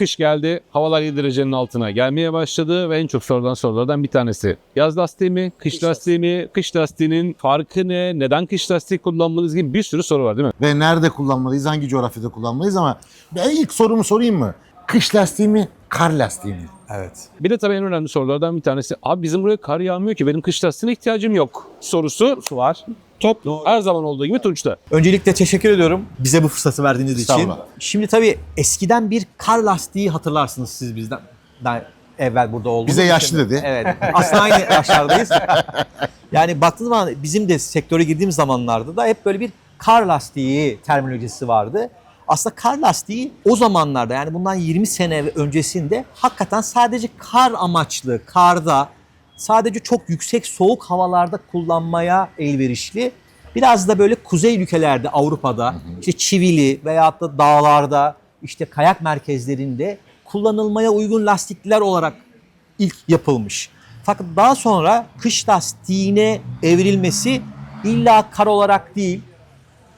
Kış geldi, havalar 7 derecenin altına gelmeye başladı ve en çok sorulan sorulardan bir tanesi. Yaz lastiği mi, kış, lastiği mi, kış lastiğinin farkı ne, neden kış lastiği kullanmalıyız gibi bir sürü soru var değil mi? Ve nerede kullanmalıyız, hangi coğrafyada kullanmalıyız ama ben ilk sorumu sorayım mı? Kış lastiği mi, kar lastiği mi? Evet. Bir de tabii en önemli sorulardan bir tanesi, abi bizim buraya kar yağmıyor ki benim kış lastiğine ihtiyacım yok sorusu Su var. top her zaman olduğu gibi Tunç'ta. Öncelikle teşekkür ediyorum bize bu fırsatı verdiğiniz için. Şimdi tabii eskiden bir kar lastiği hatırlarsınız siz bizden. Ben evvel burada olduğum Bize için. yaşlı dedi. Evet. Aslında aynı yaşlardayız. Yani baktığınız zaman bizim de sektöre girdiğimiz zamanlarda da hep böyle bir kar lastiği terminolojisi vardı. Aslında kar lastiği o zamanlarda yani bundan 20 sene öncesinde hakikaten sadece kar amaçlı, karda, sadece çok yüksek soğuk havalarda kullanmaya elverişli. Biraz da böyle kuzey ülkelerde Avrupa'da işte çivili veyahut da dağlarda işte kayak merkezlerinde kullanılmaya uygun lastikler olarak ilk yapılmış. Fakat daha sonra kış lastiğine evrilmesi illa kar olarak değil,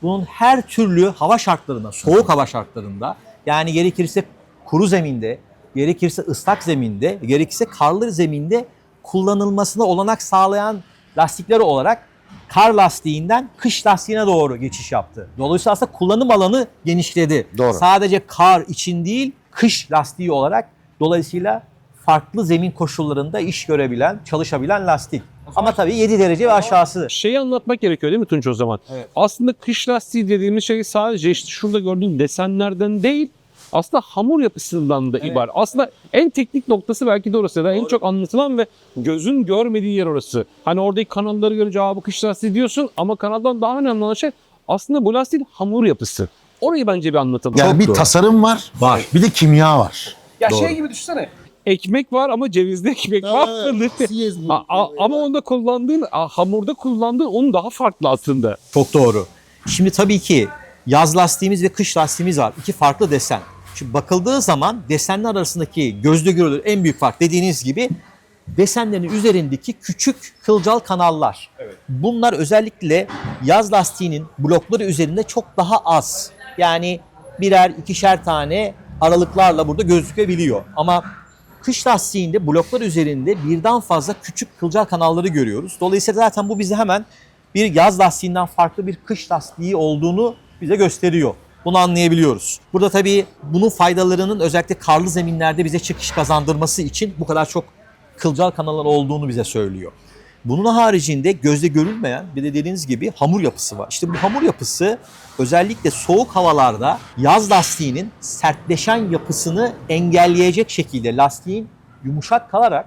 bunun her türlü hava şartlarında, soğuk hava şartlarında yani gerekirse kuru zeminde, gerekirse ıslak zeminde, gerekirse karlı zeminde kullanılmasına olanak sağlayan lastikler olarak kar lastiğinden kış lastiğine doğru geçiş yaptı. Dolayısıyla aslında kullanım alanı genişledi. Doğru. Sadece kar için değil, kış lastiği olarak dolayısıyla farklı zemin koşullarında iş görebilen, çalışabilen lastik. Ama tabii 7 derece ve aşağısı. Şeyi anlatmak gerekiyor değil mi Tunç o zaman? Evet. Aslında kış lastiği dediğimiz şey sadece işte şurada gördüğün desenlerden değil, aslında hamur yapısından da ibaret. Aslında en teknik noktası belki de orası ya da en çok anlatılan ve gözün görmediği yer orası. Hani oradaki kanalları görünce Aa, bu kış lastiği diyorsun ama kanaldan daha önemli olan şey aslında bu lastiğin hamur yapısı. Orayı bence bir anlatalım. Yani Çok bir doğru. tasarım var, Var. bir de kimya var. Ya Doğru. şey gibi düşünsene. Ekmek var ama cevizli ekmek var. A- a- ama onda kullandığın, a, hamurda kullandığın onun daha farklı aslında. Çok doğru. Şimdi tabii ki yaz lastiğimiz ve kış lastiğimiz var. İki farklı desen. Şimdi bakıldığı zaman desenler arasındaki gözle görülür en büyük fark dediğiniz gibi desenlerin üzerindeki küçük kılcal kanallar. Bunlar özellikle yaz lastiğinin blokları üzerinde çok daha az. Yani birer ikişer tane aralıklarla burada gözükebiliyor. Ama kış lastiğinde bloklar üzerinde birden fazla küçük kılcal kanalları görüyoruz. Dolayısıyla zaten bu bize hemen bir yaz lastiğinden farklı bir kış lastiği olduğunu bize gösteriyor. Bunu anlayabiliyoruz. Burada tabii bunun faydalarının özellikle karlı zeminlerde bize çıkış kazandırması için bu kadar çok kılcal kanallar olduğunu bize söylüyor. Bunun haricinde gözle görülmeyen bir de dediğiniz gibi hamur yapısı var. İşte bu hamur yapısı özellikle soğuk havalarda yaz lastiğinin sertleşen yapısını engelleyecek şekilde lastiğin yumuşak kalarak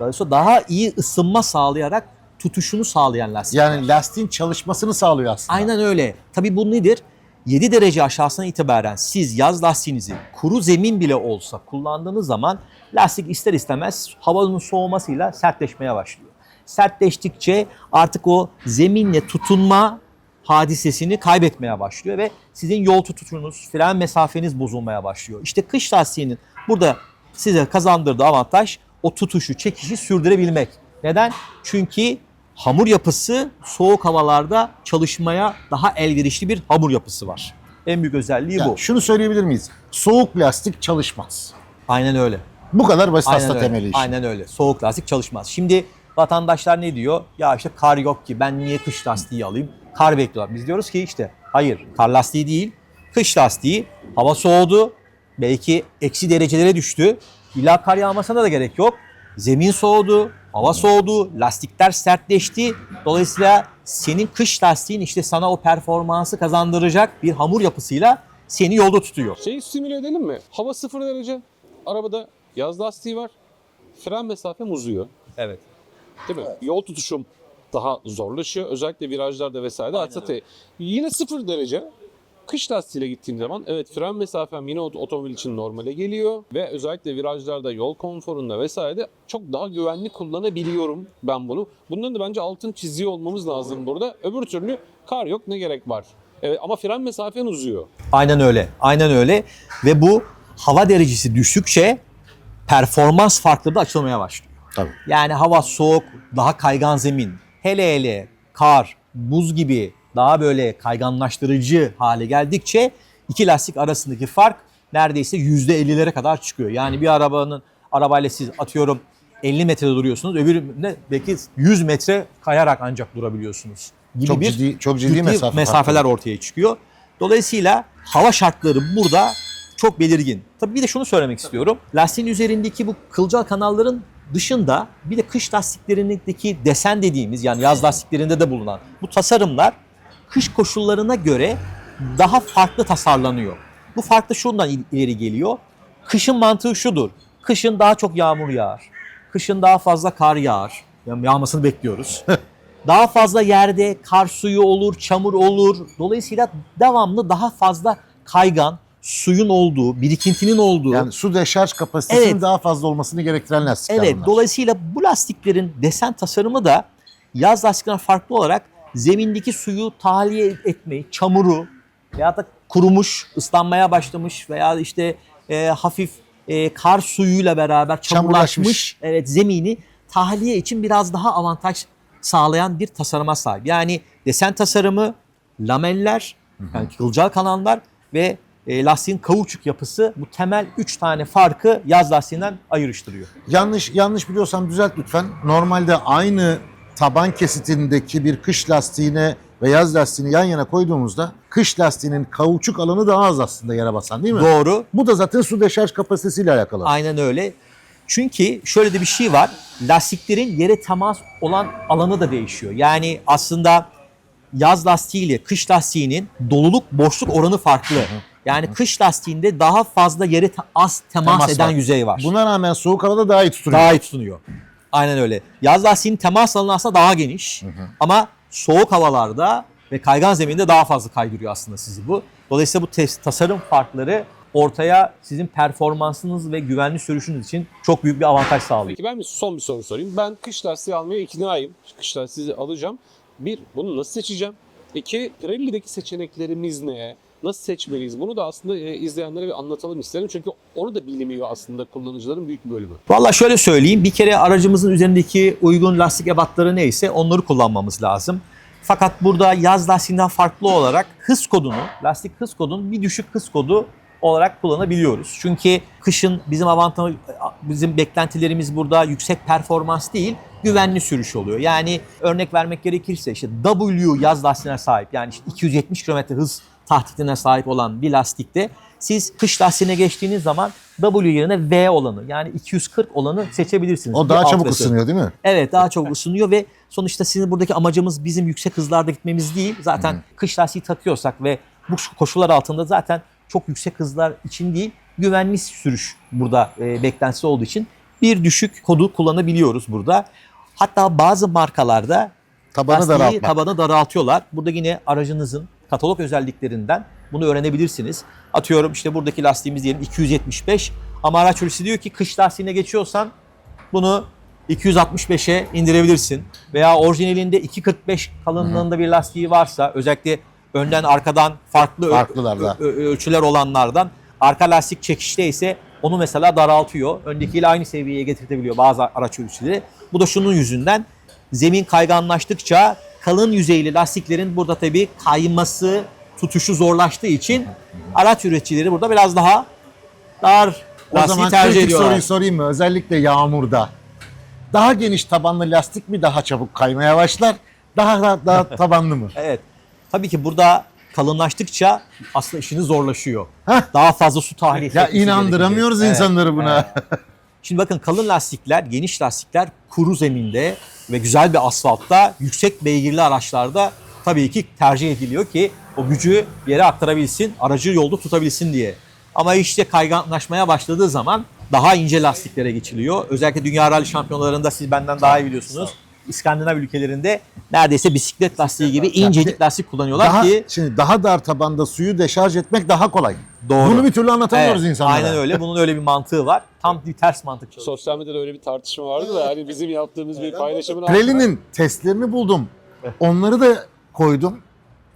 dolayısıyla daha iyi ısınma sağlayarak tutuşunu sağlayan lastik. Yani lastiğin çalışmasını sağlıyor aslında. Aynen öyle. Tabii bu nedir? 7 derece aşağısına itibaren siz yaz lastiğinizi kuru zemin bile olsa kullandığınız zaman lastik ister istemez havanın soğumasıyla sertleşmeye başlıyor. Sertleştikçe artık o zeminle tutunma hadisesini kaybetmeye başlıyor ve sizin yol tutuşunuz, fren mesafeniz bozulmaya başlıyor. İşte kış lastiğinin burada size kazandırdığı avantaj o tutuşu, çekişi sürdürebilmek. Neden? Çünkü hamur yapısı soğuk havalarda çalışmaya elverişli elverişli bir hamur yapısı var. En büyük özelliği Yani bu. şunu söyleyebilir miyiz? Soğuk lastik çalışmaz. Aynen öyle. Bu kadar basit Aynen aslında öyle. temeli işi. Aynen öyle. Soğuk lastik çalışmaz. Şimdi vatandaşlar ne diyor? Ya işte kar yok ki ben niye kış lastiği alayım? Kar bekliyorlar. Biz diyoruz ki işte hayır kar lastiği değil. Kış lastiği. Hava soğudu. Belki eksi derecelere düştü. İlla kar yağmasına da gerek yok. Zemin soğudu. Hava soğudu. Lastikler sertleşti. Dolayısıyla senin kış lastiğin işte sana o performansı kazandıracak bir hamur yapısıyla seni yolda tutuyor. Şeyi simüle edelim mi? Hava 0 derece. Arabada yaz lastiği var. Fren mesafem uzuyor. Evet. Değil mi? Yol tutuşum daha zorlaşıyor. Özellikle virajlarda vesaire. Hatta yine 0 derece. Kış lastiğiyle gittiğim zaman evet fren mesafem yine ot- otomobil için normale geliyor ve özellikle virajlarda yol konforunda vesairede çok daha güvenli kullanabiliyorum ben bunu. Bunların da bence altın çiziyor olmamız lazım burada. Öbür türlü kar yok ne gerek var. Evet ama fren mesafen uzuyor. Aynen öyle. Aynen öyle. Ve bu hava derecesi düştükçe performans farkları da açılmaya başlıyor. Tabii. Yani hava soğuk, daha kaygan zemin, hele hele kar, buz gibi daha böyle kayganlaştırıcı hale geldikçe iki lastik arasındaki fark neredeyse %50'lere kadar çıkıyor. Yani bir arabanın arabayla siz atıyorum 50 metrede duruyorsunuz. Öbüründe belki 100 metre kayarak ancak durabiliyorsunuz. Gibi Çok bir ciddi çok ciddi, mesafe mesafeler farkı. ortaya çıkıyor. Dolayısıyla hava şartları burada çok belirgin. Tabii bir de şunu söylemek istiyorum. Lastiğin üzerindeki bu kılcal kanalların dışında bir de kış lastiklerindeki desen dediğimiz yani yaz lastiklerinde de bulunan bu tasarımlar kış koşullarına göre daha farklı tasarlanıyor. Bu fark da şundan il- ileri geliyor. Kışın mantığı şudur. Kışın daha çok yağmur yağar. Kışın daha fazla kar yağar. Yani yağmasını bekliyoruz. daha fazla yerde kar suyu olur, çamur olur. Dolayısıyla devamlı daha fazla kaygan, suyun olduğu, birikintinin olduğu. Yani su deşarj kapasitesinin Evet. daha fazla olmasını gerektiren lastikler Evet, bunlar. dolayısıyla bu lastiklerin desen tasarımı da yaz lastiklerden farklı olarak zemindeki suyu tahliye etmeyi, çamuru veya da kurumuş, ıslanmaya başlamış veya işte e, hafif e, kar suyuyla beraber çamurlaşmış Çamurlaşmış. evet zemini tahliye için biraz daha avantaj sağlayan bir tasarıma sahip. Yani desen tasarımı, lameller, yani kılcal kanallar ve e, lastiğin kauçuk yapısı bu temel 3 tane farkı yaz lastiğinden ayrıştırıyor. Yanlış yanlış biliyorsam düzelt lütfen. Normalde aynı taban kesitindeki bir kış lastiğine ve yaz lastiğini yan yana koyduğumuzda kış lastiğinin kauçuk alanı daha az aslında yere basan değil mi? Doğru. Bu da zaten su deşarj kapasitesiyle alakalı. Aynen öyle. Çünkü şöyle de bir şey var. Lastiklerin yere temas olan alanı da değişiyor. Yani aslında yaz lastiği ile kış lastiğinin doluluk boşluk oranı farklı. Yani kış lastiğinde daha fazla yere te- az temas, Temas eden var. yüzey var. Buna rağmen soğuk havada daha iyi tutunuyor. Daha iyi tutunuyor. Aynen öyle. Yaz lastiğinin temas alanı aslında daha geniş. Ama soğuk havalarda ve kaygan zeminde daha fazla kaydırıyor aslında sizi bu. Dolayısıyla bu tes- tasarım farkları ortaya sizin performansınız ve güvenli sürüşünüz için çok büyük bir avantaj sağlıyor. Peki ben bir son bir soru sorayım. Ben kış lastiği almaya iknaayım. Kış lastiği alacağım. Bir, bunu nasıl seçeceğim? İki, Pirelli'deki seçeneklerimiz ne? Nasıl seçmeliyiz? Bunu da aslında e, izleyenlere bir anlatalım isterim. Çünkü onu da bilmiyor aslında kullanıcıların büyük bir bölümü. Valla şöyle söyleyeyim. Bir kere aracımızın üzerindeki uygun lastik ebatları neyse onları kullanmamız lazım. Fakat burada yaz lastiğinden farklı olarak hız kodunu, lastik hız kodunu bir düşük hız kodu olarak kullanabiliyoruz. Çünkü kışın bizim avantaj, bizim beklentilerimiz burada yüksek performans değil, güvenli sürüş oluyor. Yani örnek vermek gerekirse işte W yaz lastiğine sahip yani işte 270 km hız tahtitine sahip olan bir lastikte siz kış lastiğine geçtiğiniz zaman W yerine V olanı yani 240 olanı seçebilirsiniz. O Bir daha çabuk versiyon. ısınıyor değil mi? Evet daha çok ısınıyor ve sonuçta sizin buradaki amacımız bizim yüksek hızlarda gitmemiz değil. Zaten kış lastiği takıyorsak ve bu koşullar altında zaten çok yüksek hızlar için değil güvenli sürüş burada e, beklentisi olduğu için bir düşük kodu kullanabiliyoruz burada. Hatta bazı markalarda Tabanı daraltmak. tabanı daraltıyorlar. Burada yine aracınızın katalog özelliklerinden bunu öğrenebilirsiniz. Atıyorum işte buradaki lastiğimiz diyelim 275 ama araç sürücüsü diyor ki kış lastiğine geçiyorsan bunu 265'e indirebilirsin. Veya orijinalinde 2.45 kalınlığında bir lastiği varsa özellikle önden arkadan farklı ö- Farklılarda. ö- ö- ölçüler olanlardan arka lastik çekişte ise onu mesela daraltıyor. Öndekiyle aynı seviyeye getirtebiliyor bazı araç ölçüleri. Bu da şunun yüzünden zemin kayganlaştıkça kalın yüzeyli lastiklerin burada tabii kayması, tutuşu zorlaştığı için araç üreticileri burada biraz daha dar O lastiği zaman tercih kritik ediyorlar. soruyu sorayım mı? Özellikle yağmurda. Daha geniş tabanlı lastik mi daha çabuk kaymaya başlar? Daha daha, daha tabanlı mı? Evet. Tabii ki burada kalınlaştıkça aslında işiniz zorlaşıyor. Heh. Daha fazla su tahliyesi Ya etmesi inandıramıyoruz. Evet, insanları buna. Şimdi bakın kalın lastikler, geniş lastikler kuru zeminde ve güzel bir asfaltta, yüksek beygirli araçlarda tabii ki tercih ediliyor ki o gücü yere aktarabilsin, aracı yolda tutabilsin diye. Ama işte kayganlaşmaya başladığı zaman daha ince lastiklere geçiliyor. Özellikle Dünya Rally Şampiyonlarında siz benden daha iyi biliyorsunuz. İskandinav ülkelerinde neredeyse bisiklet lastiği gibi incecik lastik kullanıyorlar Daha, ki şimdi daha dar tabanda suyu deşarj etmek daha kolay. Doğru. Bunu bir türlü anlatamıyoruz Evet, insanlara. Aynen öyle. Bunun öyle bir mantığı var. Tam bir ters mantık çalışıyor. Sosyal medyada öyle bir tartışma vardı da hani bizim yaptığımız bir paylaşımın Pirelli'nin testlerini buldum. Onları da koydum.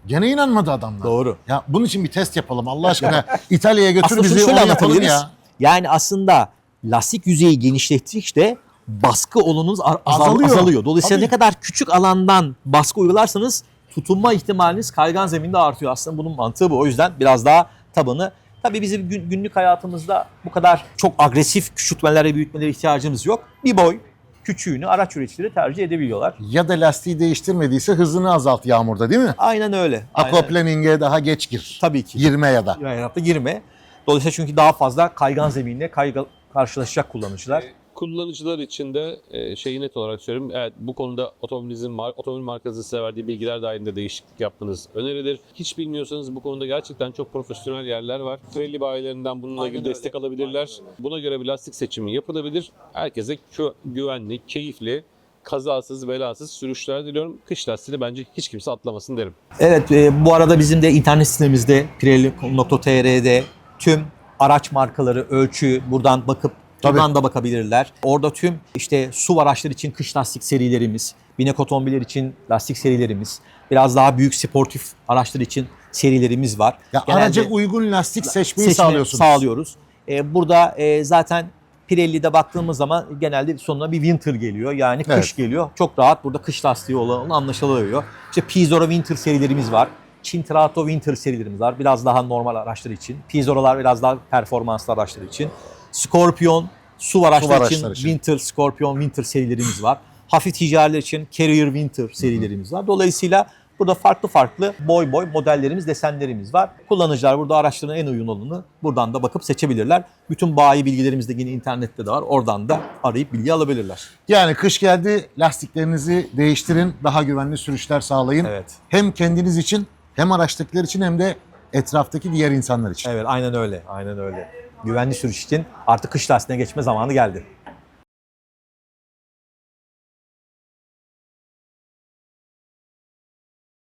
Gene inanmadı adamlar. Doğru. Ya bunun için bir test yapalım Allah aşkına. İtalya'ya götür Aslında bizi şöyle onu yapalım ya. Yani aslında lastik yüzeyi genişlettikçe baskı azal- Azalıyor. azalıyor. Dolayısıyla Tabii. ne kadar küçük alandan baskı uygularsanız tutunma ihtimaliniz kaygan zeminde artıyor. Aslında bunun mantığı bu. O yüzden biraz daha tabanı Tabii bizim gün- günlük hayatımızda bu kadar çok agresif küçültmelere, büyütmelere ihtiyacımız yok. Bir boy küçüğünü araç üreticileri tercih edebiliyorlar. Ya da lastiği değiştirmediyse hızını azalt yağmurda değil mi? Aynen öyle. Aquaplaning'e daha geç gir. Tabii ki. Girme ya da. hayatta girme. Dolayısıyla çünkü daha fazla kaygan zeminle kayga, karşılaşacak kullanıcılar. Kullanıcılar için de e, şeyi net olarak söyleyeyim. Evet bu konuda otomobilinizin mar- otomobil markası size verdiği bilgiler dahilinde değişiklik yapmanız önerilir. Hiç bilmiyorsanız bu konuda gerçekten çok profesyonel yerler var. Pirelli bayilerinden bununla Aynen ilgili öyle. destek alabilirler. Buna göre bir lastik seçimi yapılabilir. Herkese güvenli, keyifli, kazasız, belasız sürüşler diliyorum. Kış lastiğini bence hiç kimse atlamasın derim. Evet e, bu arada bizim de internet sitemizde pirelli.tr'de tüm araç markaları, ölçü buradan bakıp Tabii. buradan da bakabilirler. Orada tüm işte su araçları için kış lastik serilerimiz, binek otomobiller için lastik serilerimiz, biraz daha büyük sportif araçlar için serilerimiz var. Ya Genelde- araca uygun lastik seçmeyi seçimi sağlıyorsunuz. Sağlıyoruz. E, burada e, zaten Pirelli'de baktığımız zaman genelde sonuna bir winter geliyor. Yani kış Evet. geliyor. Çok rahat burada kış lastiği olan anlaşılıyor. İşte Pizzora Winter serilerimiz var. Cintrato Winter serilerimiz var. Biraz daha normal araçlar için. Pizzora'lar biraz daha performanslı araçlar için. Scorpion su araçlar, araçlar için, için. Winter, Scorpion Winter serilerimiz var. Hafif ticariler için Carrier Winter serilerimiz var. Dolayısıyla burada farklı farklı boy boy modellerimiz, desenlerimiz var. Kullanıcılar burada araçların en uygun olanını buradan da bakıp seçebilirler. Bütün bayi bilgilerimiz de yine internette de var. Oradan da arayıp bilgi alabilirler. Yani kış geldi lastiklerinizi değiştirin. Daha güvenli sürüşler sağlayın. Evet. Hem kendiniz için hem araçtakiler için hem de etraftaki diğer insanlar için. Evet aynen öyle. Aynen öyle. Güvenli sürüş için artık kış lastiğine geçme zamanı geldi.